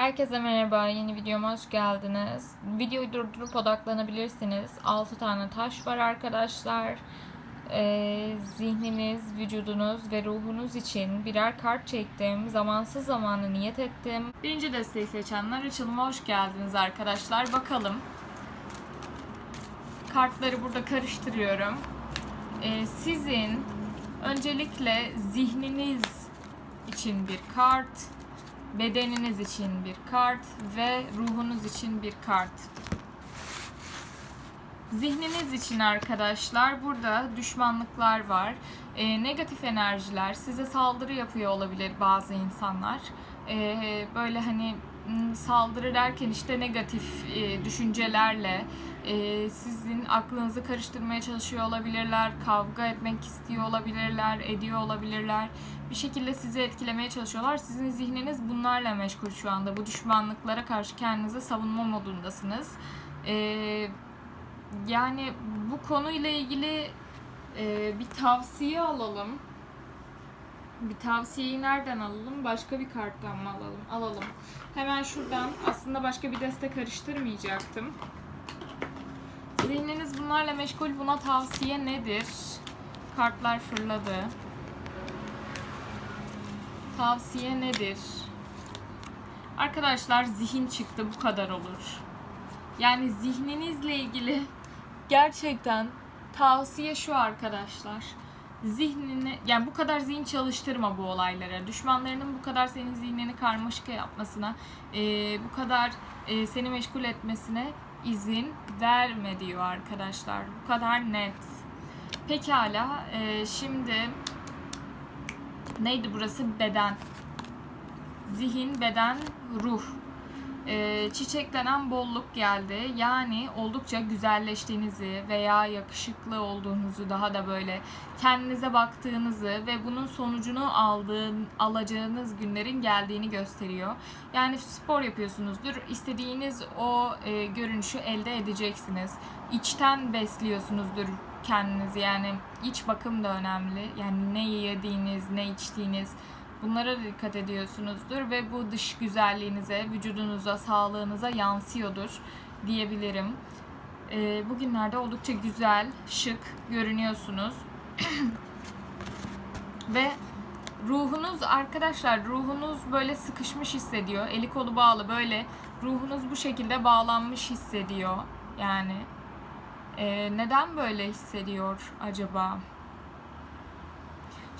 Herkese merhaba, yeni videoma hoş geldiniz. Videoyu durdurup odaklanabilirsiniz. 6 tane taş var arkadaşlar. Ee, zihniniz, vücudunuz ve ruhunuz için birer kart çektim. Zamansız zamanı niyet ettim. Birinci desteği seçenler açılıma hoş geldiniz arkadaşlar. Bakalım. Kartları burada karıştırıyorum. Ee, sizin öncelikle zihniniz için bir kart, bedeniniz için bir kart ve ruhunuz için bir kart. Zihniniz için arkadaşlar burada düşmanlıklar var. Ee, negatif enerjiler size saldırı yapıyor olabilir bazı insanlar. Ee, böyle hani saldırı derken işte negatif e, düşüncelerle e, sizin aklınızı karıştırmaya çalışıyor olabilirler, kavga etmek istiyor olabilirler, ediyor olabilirler. Bir şekilde sizi etkilemeye çalışıyorlar. Sizin zihniniz bunlarla meşgul şu anda. Bu düşmanlıklara karşı kendinizi savunma modundasınız. Ee, yani bu konuyla ilgili e, bir tavsiye alalım. Bir tavsiyeyi nereden alalım? Başka bir karttan mı alalım? Alalım. Hemen şuradan aslında başka bir deste karıştırmayacaktım. Zihniniz bunlarla meşgul. Buna tavsiye nedir? Kartlar fırladı. Tavsiye nedir? Arkadaşlar zihin çıktı bu kadar olur. Yani zihninizle ilgili gerçekten tavsiye şu arkadaşlar. Zihnini yani bu kadar zihin çalıştırma bu olaylara. Düşmanlarının bu kadar senin zihnini karmaşık yapmasına, e, bu kadar e, seni meşgul etmesine izin verme diyor arkadaşlar. Bu kadar net. Pekala. e, şimdi neydi burası? Beden. Zihin, beden, ruh. Ee, çiçeklenen bolluk geldi. Yani oldukça güzelleştiğinizi veya yakışıklı olduğunuzu daha da böyle kendinize baktığınızı ve bunun sonucunu aldığın, alacağınız günlerin geldiğini gösteriyor. Yani spor yapıyorsunuzdur. istediğiniz o e, görünüşü elde edeceksiniz. İçten besliyorsunuzdur kendinizi. Yani iç bakım da önemli. Yani ne yediğiniz, ne içtiğiniz Bunlara dikkat ediyorsunuzdur ve bu dış güzelliğinize, vücudunuza, sağlığınıza yansıyordur diyebilirim. Ee, bugünlerde oldukça güzel, şık görünüyorsunuz. ve ruhunuz arkadaşlar ruhunuz böyle sıkışmış hissediyor. Eli kolu bağlı böyle ruhunuz bu şekilde bağlanmış hissediyor. Yani e, neden böyle hissediyor acaba?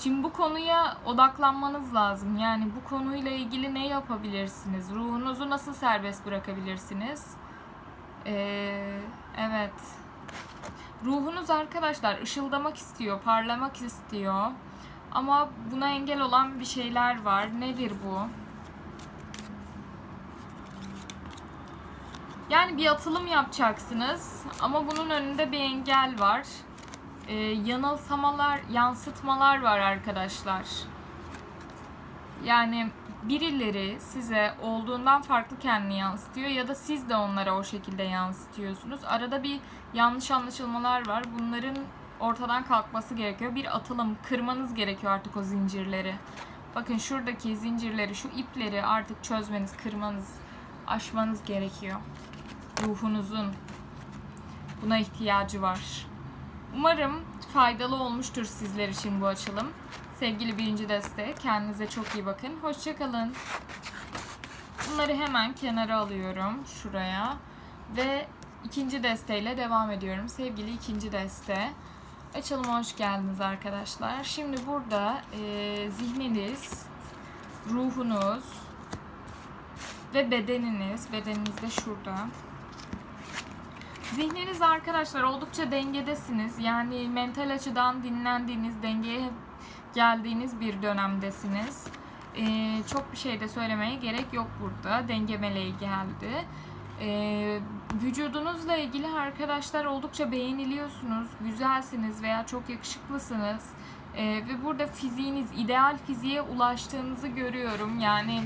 Şimdi bu konuya odaklanmanız lazım. Yani bu konuyla ilgili ne yapabilirsiniz? Ruhunuzu nasıl serbest bırakabilirsiniz? Ee, evet. Ruhunuz arkadaşlar ışıldamak istiyor, parlamak istiyor. Ama buna engel olan bir şeyler var. Nedir bu? Yani bir atılım yapacaksınız ama bunun önünde bir engel var e, yanılsamalar, yansıtmalar var arkadaşlar. Yani birileri size olduğundan farklı kendini yansıtıyor ya da siz de onlara o şekilde yansıtıyorsunuz. Arada bir yanlış anlaşılmalar var. Bunların ortadan kalkması gerekiyor. Bir atılım kırmanız gerekiyor artık o zincirleri. Bakın şuradaki zincirleri, şu ipleri artık çözmeniz, kırmanız, aşmanız gerekiyor. Ruhunuzun buna ihtiyacı var. Umarım faydalı olmuştur sizler için bu açılım. Sevgili birinci deste, kendinize çok iyi bakın. Hoşçakalın. Bunları hemen kenara alıyorum şuraya. Ve ikinci desteyle devam ediyorum. Sevgili ikinci deste. Açılıma hoş geldiniz arkadaşlar. Şimdi burada e, zihniniz, ruhunuz ve bedeniniz, bedeniniz de şurada. Zihniniz arkadaşlar oldukça dengedesiniz. Yani mental açıdan dinlendiğiniz, dengeye geldiğiniz bir dönemdesiniz. Ee, çok bir şey de söylemeye gerek yok burada. Denge meleği geldi. Ee, vücudunuzla ilgili arkadaşlar oldukça beğeniliyorsunuz. Güzelsiniz veya çok yakışıklısınız. Ee, ve burada fiziğiniz, ideal fiziğe ulaştığınızı görüyorum. Yani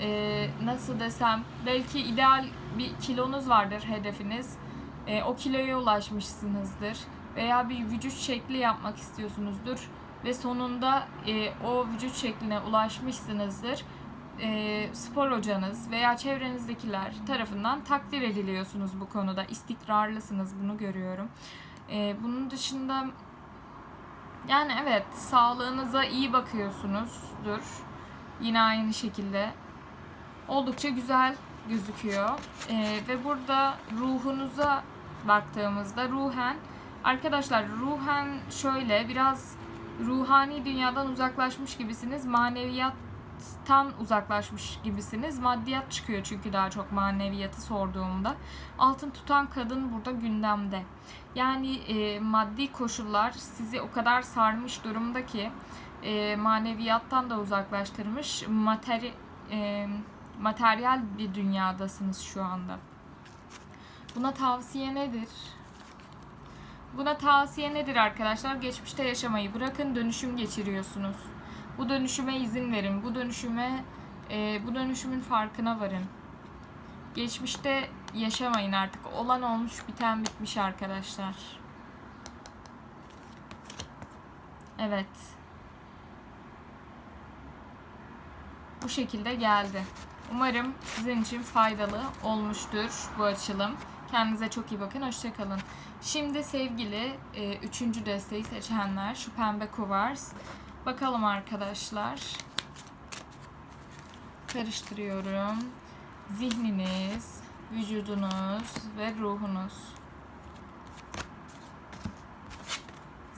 e, nasıl desem belki ideal bir kilonuz vardır hedefiniz e, o kiloya ulaşmışsınızdır veya bir vücut şekli yapmak istiyorsunuzdur ve sonunda e, o vücut şekline ulaşmışsınızdır. e, spor hocanız veya çevrenizdekiler tarafından takdir ediliyorsunuz bu konuda. İstikrarlısınız bunu görüyorum. E, bunun dışında yani evet sağlığınıza iyi bakıyorsunuzdur. Yine aynı şekilde. Oldukça güzel gözüküyor. E, ve burada ruhunuza baktığımızda ruhen arkadaşlar ruhen şöyle biraz ruhani dünyadan uzaklaşmış gibisiniz. Maneviyattan uzaklaşmış gibisiniz. Maddiyat çıkıyor çünkü daha çok maneviyatı sorduğumda. Altın tutan kadın burada gündemde. Yani e, maddi koşullar sizi o kadar sarmış durumda ki e, maneviyattan da uzaklaştırmış. Materi, e, materyal bir dünyadasınız şu anda. Buna tavsiye nedir? Buna tavsiye nedir arkadaşlar? Geçmişte yaşamayı bırakın, dönüşüm geçiriyorsunuz. Bu dönüşüme izin verin. Bu dönüşüme, e, bu dönüşümün farkına varın. Geçmişte yaşamayın artık. Olan olmuş, biten bitmiş arkadaşlar. Evet. Bu şekilde geldi. Umarım sizin için faydalı olmuştur bu açılım. Kendinize çok iyi bakın. Hoşçakalın. Şimdi sevgili e, üçüncü desteği seçenler şu pembe kuvars. Bakalım arkadaşlar. Karıştırıyorum. Zihniniz, vücudunuz ve ruhunuz.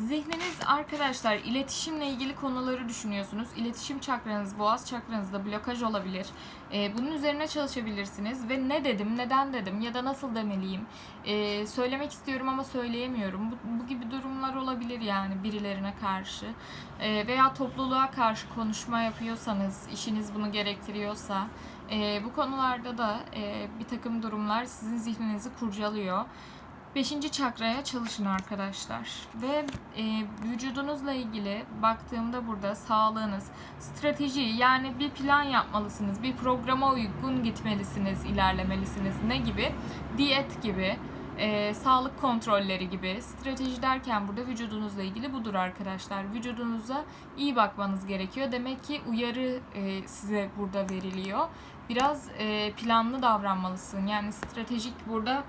Zihniniz arkadaşlar iletişimle ilgili konuları düşünüyorsunuz. İletişim çakranız, boğaz çakranızda blokaj olabilir. Ee, bunun üzerine çalışabilirsiniz ve ne dedim, neden dedim ya da nasıl demeliyim. Ee, söylemek istiyorum ama söyleyemiyorum. Bu, bu gibi durumlar olabilir yani birilerine karşı. Ee, veya topluluğa karşı konuşma yapıyorsanız, işiniz bunu gerektiriyorsa. e, bu konularda da e, bir takım durumlar sizin zihninizi kurcalıyor. Beşinci çakraya çalışın arkadaşlar. Ve e, vücudunuzla ilgili baktığımda burada sağlığınız, strateji yani bir plan yapmalısınız. Bir programa uygun gitmelisiniz, ilerlemelisiniz. Ne gibi? Diyet gibi, e, sağlık kontrolleri gibi. Strateji derken burada vücudunuzla ilgili budur arkadaşlar. Vücudunuza iyi bakmanız gerekiyor. Demek ki uyarı e, size burada veriliyor. Biraz e, planlı davranmalısın. Yani stratejik burada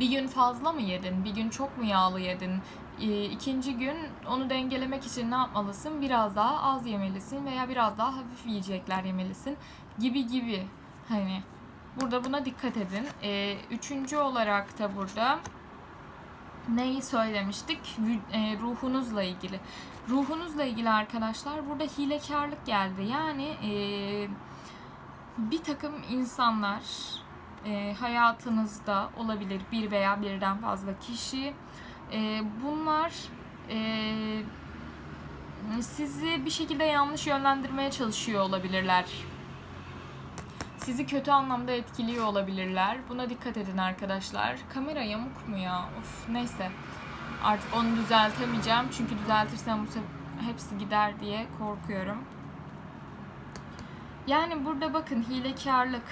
bir gün fazla mı yedin? Bir gün çok mu yağlı yedin? Ee, İkinci gün onu dengelemek için ne yapmalısın? Biraz daha az yemelisin veya biraz daha hafif yiyecekler yemelisin gibi gibi. Hani burada buna dikkat edin. Ee, Üçüncü olarak da burada neyi söylemiştik? E, ruhunuzla ilgili. Ruhunuzla ilgili arkadaşlar burada hilekarlık geldi. Yani e, bir takım insanlar e, hayatınızda olabilir bir veya birden fazla kişi. E, bunlar e, sizi bir şekilde yanlış yönlendirmeye çalışıyor olabilirler. Sizi kötü anlamda etkiliyor olabilirler. Buna dikkat edin arkadaşlar. Kamera yamuk mu ya? Of neyse. Artık onu düzeltemeyeceğim. Çünkü düzeltirsem bu hepsi gider diye korkuyorum. Yani burada bakın hilekarlık,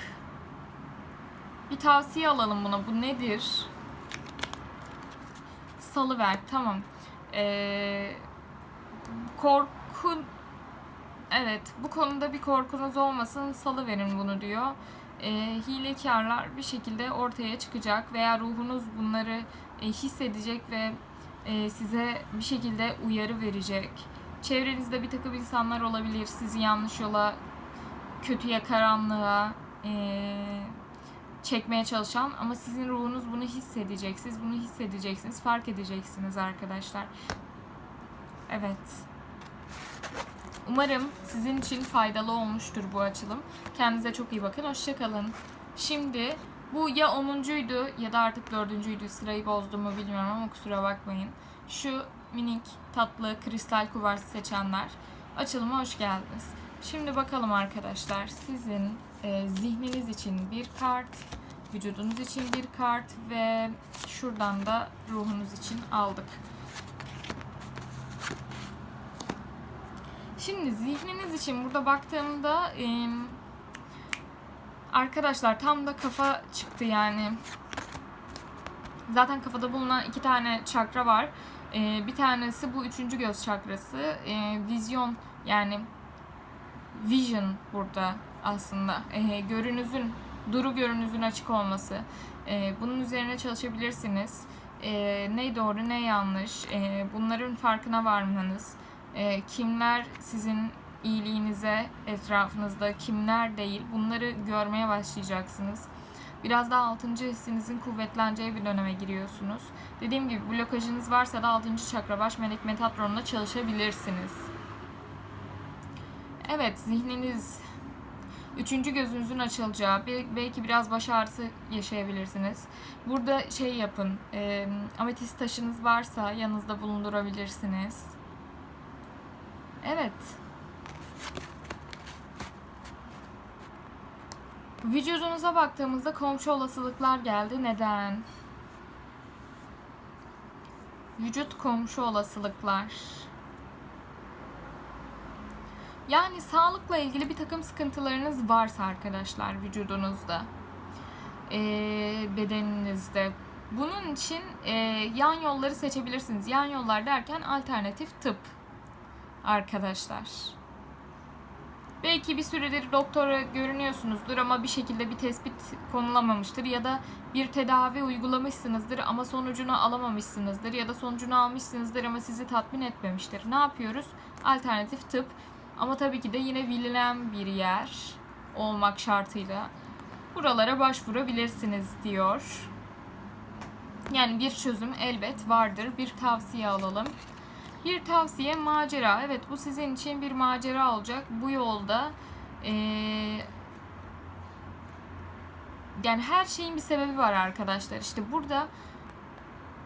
bir tavsiye alalım buna. Bu nedir? Salıver. Tamam. Ee, korku Evet, bu konuda bir korkunuz olmasın, salı verin bunu diyor. Ee, hilekarlar bir şekilde ortaya çıkacak veya ruhunuz bunları e, hissedecek ve e, size bir şekilde uyarı verecek. Çevrenizde bir takım insanlar olabilir, sizi yanlış yola, kötüye, karanlığa, e, çekmeye çalışan ama sizin ruhunuz bunu hissedecek. Siz bunu hissedeceksiniz, fark edeceksiniz arkadaşlar. Evet. Umarım sizin için faydalı olmuştur bu açılım. Kendinize çok iyi bakın. Hoşçakalın. Şimdi bu ya 10'uncuydu ya da artık 4'üncüydü. Sırayı bozduğumu bilmiyorum ama kusura bakmayın. Şu minik tatlı kristal kuvarsı seçenler açılıma hoş geldiniz. Şimdi bakalım arkadaşlar sizin e, zihniniz için bir kart, vücudunuz için bir kart ve şuradan da ruhunuz için aldık. Şimdi zihniniz için burada baktığımda e, arkadaşlar tam da kafa çıktı yani. Zaten kafada bulunan iki tane çakra var. E, bir tanesi bu üçüncü göz çakrası. E, vizyon yani vision burada aslında. E, görünüzün, duru görünüzün açık olması. E, bunun üzerine çalışabilirsiniz. E, ne doğru ne yanlış. E, bunların farkına varmanız. E, kimler sizin iyiliğinize etrafınızda, kimler değil bunları görmeye başlayacaksınız. Biraz daha 6. hissinizin kuvvetleneceği bir döneme giriyorsunuz. Dediğim gibi blokajınız varsa da 6. çakra baş melek metatronla çalışabilirsiniz. Evet zihniniz Üçüncü gözünüzün açılacağı, belki biraz baş ağrısı yaşayabilirsiniz. Burada şey yapın, e, ametist taşınız varsa yanınızda bulundurabilirsiniz. Evet. Vücudunuza baktığımızda komşu olasılıklar geldi. Neden? Vücut komşu olasılıklar. Yani sağlıkla ilgili bir takım sıkıntılarınız varsa arkadaşlar vücudunuzda, ee, bedeninizde. Bunun için e, yan yolları seçebilirsiniz. Yan yollar derken alternatif tıp arkadaşlar. Belki bir süredir doktora görünüyorsunuzdur ama bir şekilde bir tespit konulamamıştır ya da bir tedavi uygulamışsınızdır ama sonucunu alamamışsınızdır ya da sonucunu almışsınızdır ama sizi tatmin etmemiştir. Ne yapıyoruz? Alternatif tıp ama tabii ki de yine bilinen bir yer olmak şartıyla buralara başvurabilirsiniz diyor. Yani bir çözüm elbet vardır. Bir tavsiye alalım. Bir tavsiye macera. Evet bu sizin için bir macera olacak. Bu yolda ee, yani her şeyin bir sebebi var arkadaşlar. İşte burada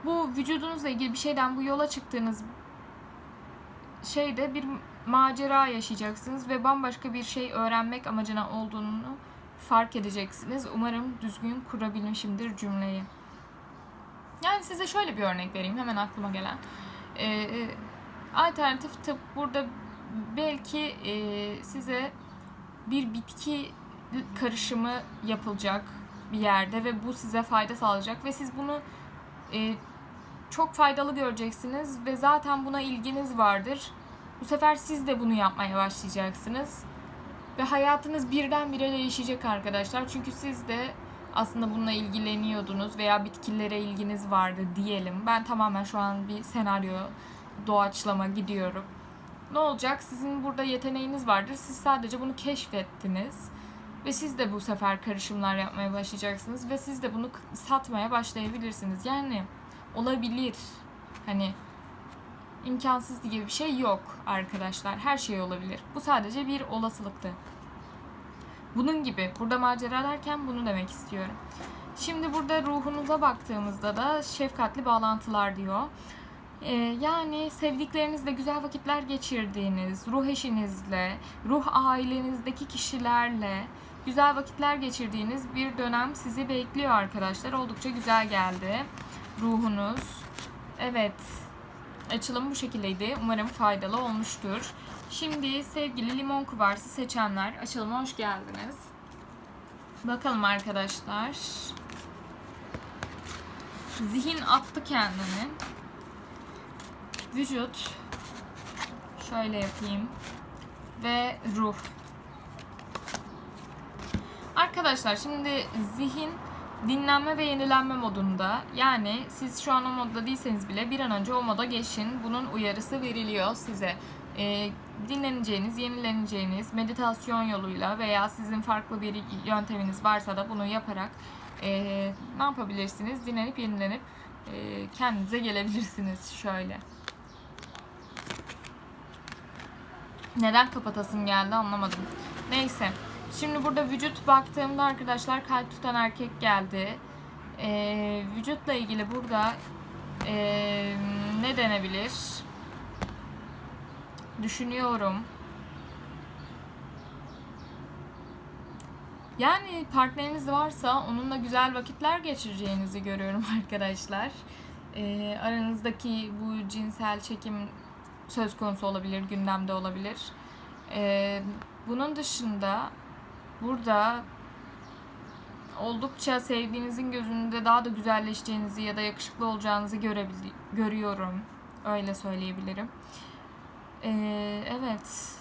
bu vücudunuzla ilgili bir şeyden bu yola çıktığınız şeyde bir macera yaşayacaksınız ve bambaşka bir şey öğrenmek amacına olduğunu fark edeceksiniz. Umarım düzgün kurabilmişimdir cümleyi. Yani size şöyle bir örnek vereyim hemen aklıma gelen. Ee, alternatif tıp burada belki e, size bir bitki karışımı yapılacak bir yerde ve bu size fayda sağlayacak ve siz bunu e, çok faydalı göreceksiniz ve zaten buna ilginiz vardır. Bu sefer siz de bunu yapmaya başlayacaksınız. Ve hayatınız birdenbire değişecek arkadaşlar. Çünkü siz de aslında bununla ilgileniyordunuz veya bitkilere ilginiz vardı diyelim. Ben tamamen şu an bir senaryo doğaçlama gidiyorum. Ne olacak? Sizin burada yeteneğiniz vardır. Siz sadece bunu keşfettiniz. Ve siz de bu sefer karışımlar yapmaya başlayacaksınız. Ve siz de bunu satmaya başlayabilirsiniz. Yani olabilir. Hani imkansız gibi bir şey yok arkadaşlar. Her şey olabilir. Bu sadece bir olasılıktı. Bunun gibi. Burada macera derken bunu demek istiyorum. Şimdi burada ruhunuza baktığımızda da şefkatli bağlantılar diyor. Ee, yani sevdiklerinizle güzel vakitler geçirdiğiniz, ruh eşinizle, ruh ailenizdeki kişilerle güzel vakitler geçirdiğiniz bir dönem sizi bekliyor arkadaşlar. Oldukça güzel geldi ruhunuz. Evet, açılım bu şekildeydi. Umarım faydalı olmuştur. Şimdi sevgili limon kuvarsı seçenler açılıma hoş geldiniz. Bakalım arkadaşlar. Zihin attı kendini. Vücut. Şöyle yapayım. Ve ruh. Arkadaşlar şimdi zihin dinlenme ve yenilenme modunda. Yani siz şu an o modda değilseniz bile bir an önce o moda geçin. Bunun uyarısı veriliyor size. E, dinleneceğiniz, yenileneceğiniz meditasyon yoluyla veya sizin farklı bir yönteminiz varsa da bunu yaparak e, ne yapabilirsiniz? Dinlenip yenilenip e, kendinize gelebilirsiniz şöyle. Neden kapatasım geldi anlamadım. Neyse. Şimdi burada vücut baktığımda arkadaşlar kalp tutan erkek geldi. Ee, vücutla ilgili burada ee, ne denebilir? Düşünüyorum. Yani partneriniz varsa onunla güzel vakitler geçireceğinizi görüyorum arkadaşlar. Ee, aranızdaki bu cinsel çekim söz konusu olabilir, gündemde olabilir. Ee, bunun dışında burada oldukça sevdiğinizin gözünde daha da güzelleşeceğinizi ya da yakışıklı olacağınızı görüyorum. Öyle söyleyebilirim. Ee, evet.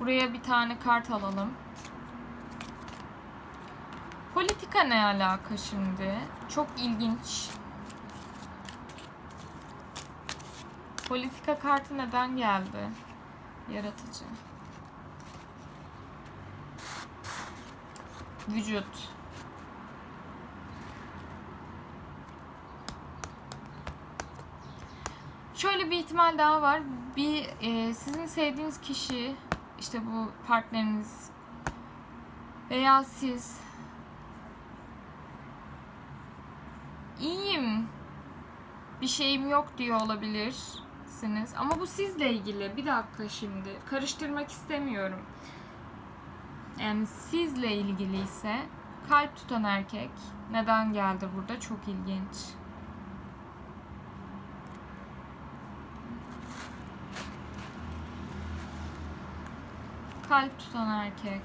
Buraya bir tane kart alalım. Politika ne alaka şimdi? Çok ilginç. Politika kartı neden geldi? Yaratıcı. Vücut. Şöyle bir ihtimal daha var. Bir e, sizin sevdiğiniz kişi, işte bu partneriniz veya siz iyiyim, bir şeyim yok diyor olabilirsiniz. Ama bu sizle ilgili. Bir dakika şimdi. Karıştırmak istemiyorum. Yani sizle ilgili ise kalp tutan erkek neden geldi burada? Çok ilginç. Kalp tutan erkek.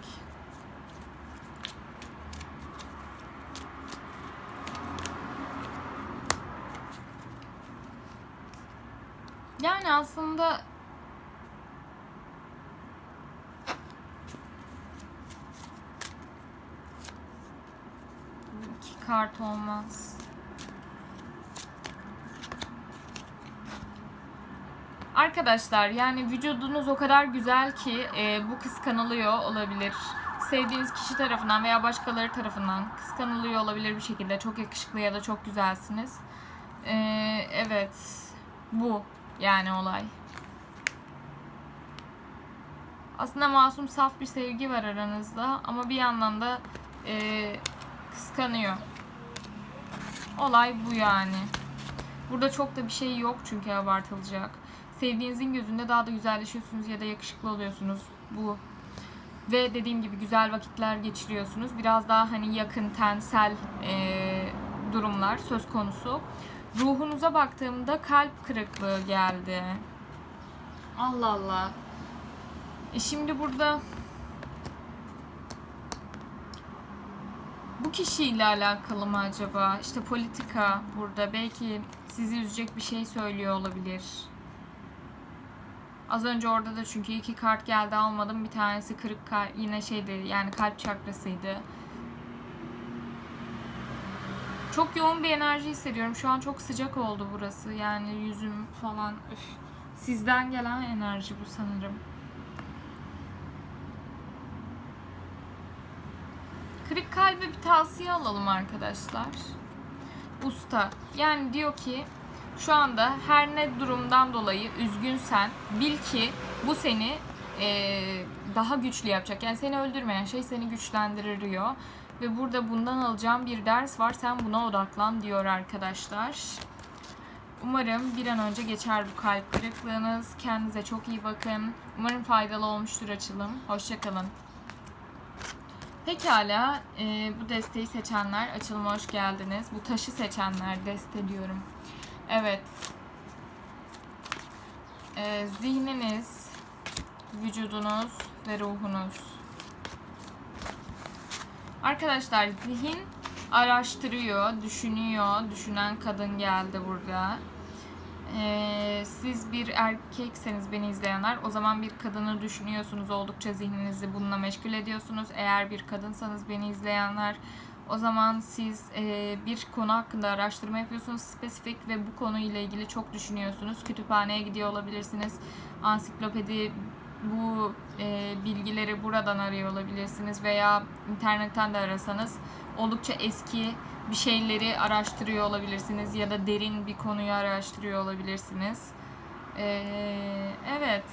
Yani aslında iki kart olmaz. Arkadaşlar yani vücudunuz o kadar güzel ki e, bu kıskanılıyor olabilir. Sevdiğiniz kişi tarafından veya başkaları tarafından kıskanılıyor olabilir bir şekilde. Çok yakışıklı ya da çok güzelsiniz. E, evet bu yani olay. Aslında masum saf bir sevgi var aranızda ama bir yandan da e, kıskanıyor. Olay bu yani. Burada çok da bir şey yok çünkü abartılacak. Sevdiğinizin gözünde daha da güzelleşiyorsunuz ya da yakışıklı oluyorsunuz. Bu. Ve dediğim gibi güzel vakitler geçiriyorsunuz. Biraz daha hani yakın, tensel e, durumlar söz konusu. Ruhunuza baktığımda kalp kırıklığı geldi. Allah Allah. E şimdi burada bu kişiyle alakalı mı acaba? İşte politika burada belki sizi üzecek bir şey söylüyor olabilir. Az önce orada da çünkü iki kart geldi almadım. Bir tanesi kırık kalp, yine şeydi yani kalp çakrasıydı. Çok yoğun bir enerji hissediyorum. Şu an çok sıcak oldu burası. Yani yüzüm falan. Üf. Sizden gelen enerji bu sanırım. Kırık kalbe bir tavsiye alalım arkadaşlar. Usta. Yani diyor ki şu anda her ne durumdan dolayı üzgünsen bil ki bu seni eee, daha güçlü yapacak. Yani seni öldürmeyen şey seni güçlendirir diyor. Ve burada bundan alacağım bir ders var. Sen buna odaklan diyor arkadaşlar. Umarım bir an önce geçer bu kalp kırıklığınız. Kendinize çok iyi bakın. Umarım faydalı olmuştur açılım. Hoşçakalın. Pekala, e, bu desteği seçenler, açılıma hoş geldiniz. Bu taşı seçenler, deste diyorum. Evet. E, zihniniz, vücudunuz ve ruhunuz. Arkadaşlar zihin araştırıyor, düşünüyor. Düşünen kadın geldi burada. Ee, siz bir erkekseniz beni izleyenler o zaman bir kadını düşünüyorsunuz oldukça zihninizi bununla meşgul ediyorsunuz. Eğer bir kadınsanız beni izleyenler o zaman siz e, bir konu hakkında araştırma yapıyorsunuz spesifik ve bu konuyla ilgili çok düşünüyorsunuz. Kütüphaneye gidiyor olabilirsiniz. Ansiklopedi bu e, bilgileri buradan arıyor olabilirsiniz veya internetten de arasanız oldukça eski bir şeyleri araştırıyor olabilirsiniz ya da derin bir konuyu araştırıyor olabilirsiniz. Ee, evet.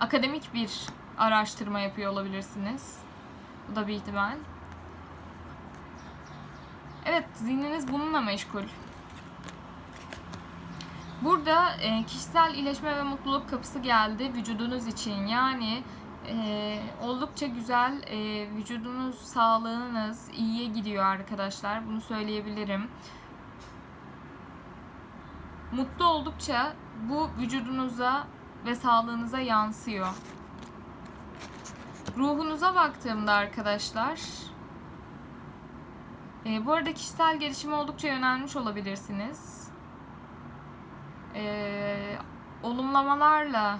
Akademik bir araştırma yapıyor olabilirsiniz. Bu da bir ihtimal. Evet, zihniniz bununla meşgul. Burada e, kişisel iyileşme ve mutluluk kapısı geldi vücudunuz için. Yani e, oldukça güzel e, vücudunuz, sağlığınız iyiye gidiyor arkadaşlar. Bunu söyleyebilirim. Mutlu oldukça bu vücudunuza ve sağlığınıza yansıyor. Ruhunuza baktığımda arkadaşlar e, bu arada kişisel gelişime oldukça yönelmiş olabilirsiniz. E, olumlamalarla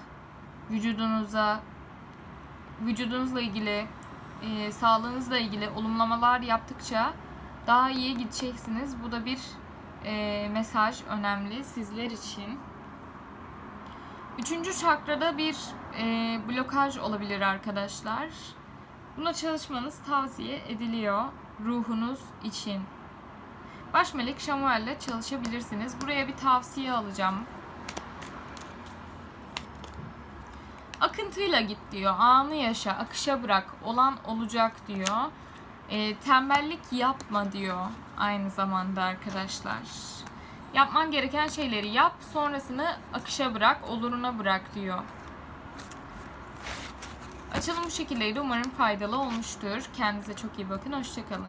vücudunuza, vücudunuzla ilgili, e, sağlığınızla ilgili olumlamalar yaptıkça daha iyi gideceksiniz. Bu da bir e, mesaj önemli sizler için. Üçüncü çakrada bir e, blokaj olabilir arkadaşlar. Buna çalışmanız tavsiye ediliyor ruhunuz için. Baş melek Şamuel ile çalışabilirsiniz. Buraya bir tavsiye alacağım. Akıntıyla git diyor. Anı yaşa, akışa bırak. Olan olacak diyor. E, tembellik yapma diyor aynı zamanda arkadaşlar. Yapman gereken şeyleri yap, sonrasını akışa bırak, oluruna bırak diyor. Açılım bu şekildeydi. Umarım faydalı olmuştur. Kendinize çok iyi bakın. Hoşçakalın.